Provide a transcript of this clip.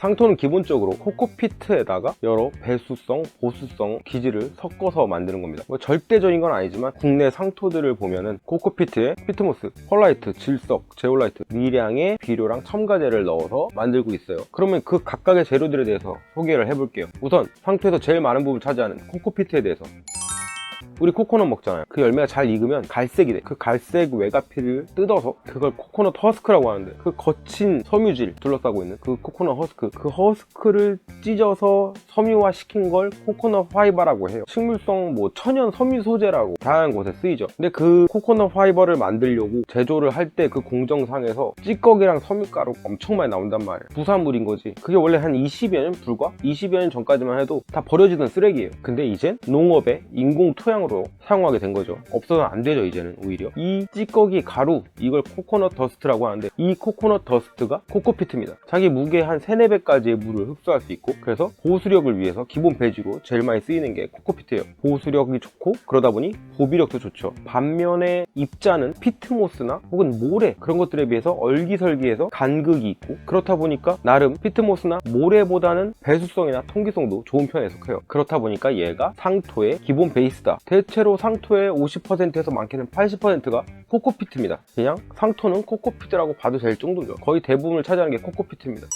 상토는 기본적으로 코코피트에다가 여러 배수성, 보수성 기질을 섞어서 만드는 겁니다. 뭐 절대적인 건 아니지만 국내 상토들을 보면은 코코피트에 피트모스, 펄라이트, 질석, 제올라이트, 미량의 비료랑 첨가제를 넣어서 만들고 있어요. 그러면 그 각각의 재료들에 대해서 소개를 해볼게요. 우선 상토에서 제일 많은 부분을 차지하는 코코피트에 대해서 우리 코코넛 먹잖아요. 그 열매가 잘 익으면 갈색이 돼. 그 갈색 외가피를 뜯어서 그걸 코코넛 허스크라고 하는데 그 거친 섬유질 둘러싸고 있는 그 코코넛 허스크. 그 허스크를 찢어서 섬유화 시킨 걸 코코넛 파이버라고 해요. 식물성 뭐 천연 섬유 소재라고 다양한 곳에 쓰이죠. 근데 그 코코넛 파이버를 만들려고 제조를 할 때 그 공정상에서 찌꺼기랑 섬유가루 엄청 많이 나온단 말이에요. 부산물인 거지. 그게 원래 한 20여 년 불과 20여 년 전까지만 해도 다 버려지던 쓰레기예요. 근데 이젠 농업에 인공 토양으로 사용하게 된 거죠. 없어서는 안 되죠, 이제는 오히려. 이 찌꺼기 가루, 이걸 코코넛 더스트라고 하는데 이 코코넛 더스트가 코코피트입니다. 자기 무게 한 3, 4배까지의 물을 흡수할 수 있고 그래서 보수력을 위해서 기본 배지로 제일 많이 쓰이는 게 코코피트예요. 보수력이 좋고 그러다 보니 보비력도 좋죠. 반면에 입자는 피트모스나 혹은 모래 그런 것들에 비해서 얼기설기해서 간극이 있고 그렇다 보니까 나름 피트모스나 모래보다는 배수성이나 통기성도 좋은 편에 속해요. 그렇다 보니까 얘가 상토의 기본 베이스다. 대체로 상토의 50%에서 많게는 80%가 코코피트입니다. 그냥 상토는 코코피트라고 봐도 될 정도죠. 거의 대부분을 차지하는 게 코코피트입니다.